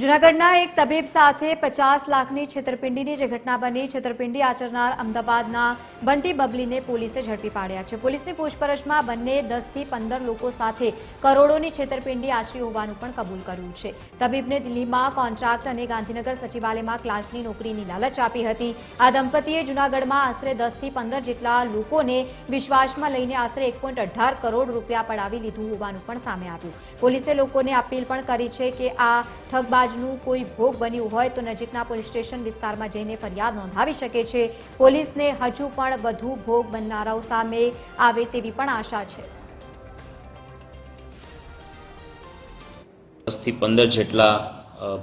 જૂનાગઢના એક તબીબ સાથે પચાસ લાખની છેતરપિંડીની જે ઘટના બની, છેતરપિંડી આચરનાર અમદાવાદના બંટી બબલીને પોલીસે ઝડપી પાડ્યા છે. પોલીસની પૂછપરછમાં બંને દસથી પંદર લોકો સાથે કરોડોની છેતરપિંડી આચરી હોવાનું પણ કબૂલ કર્યું છે. તબીબને દિલ્હીમાં કોન્ટ્રાક્ટ અને ગાંધીનગર સચિવાલયમાં ક્લાર્કની નોકરીની લાલચ આપી હતી. આ દંપતીએ જૂનાગઢમાં આશરે દસથી પંદર જેટલા લોકોને વિશ્વાસમાં લઈને આશરે એક કરોડ રૂપિયા પડાવી લીધું હોવાનું પણ સામે આવ્યું. પોલીસે લોકોને અપીલ પણ કરી છે કે આ ઠગબાજનું કોઈ ભોગ બન્યું હોય તો નજીકના પોલીસ સ્ટેશન વિસ્તારમાં જઈને ફરિયાદ નોંધાવી શકે છે. પોલીસને હજુ પણ વધુ ભોગ બનનારાઓ સામે આવે તેવી પણ આશા છે. દસથી પંદર જેટલા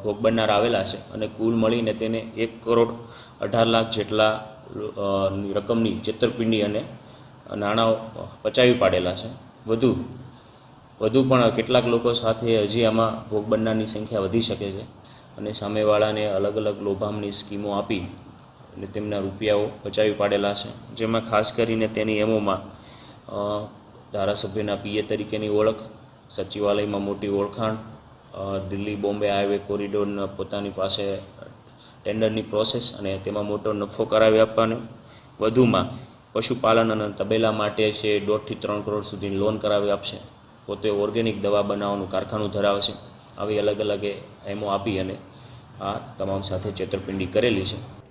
ભોગ બનનાર આવેલા છે અને કુલ મળીને તેને એક કરોડ અઢાર લાખ જેટલા રકમની છેતરપિંડી અને નાણાં પચાવી પાડેલા છે. વધુ વધુ પણ કેટલાક લોકો સાથે હજી આમાં ભોગ બનનારની સંખ્યા વધી શકે છે. અને સામેવાળાને અલગ અલગ લોભામની સ્કીમો આપી અને તેમના રૂપિયાઓ બચાવી પાડેલા છે. જેમાં ખાસ કરીને તેની એમોમાં ધારાસભ્યના પીએ તરીકેની ઓળખ, સચિવાલયમાં મોટી ઓળખાણ દિલ્હી બોમ્બે હાઈવે કોરિડોરના પોતાની પાસે ટેન્ડરની પ્રોસેસ અને તેમાં મોટો નફો કરાવી આપવાનો. વધુમાં પશુપાલન અને તબેલા માટે છે દોઢથી ત્રણ કરોડ સુધી લોન કરાવી આપશે. પોતે ઓર્ગેનિક દવા બનાવવાનું કારખાનું ધરાવે છે. આવી અલગ અલગ એમો આપી અને આ તમામ સાથે છેતરપિંડી કરેલી છે.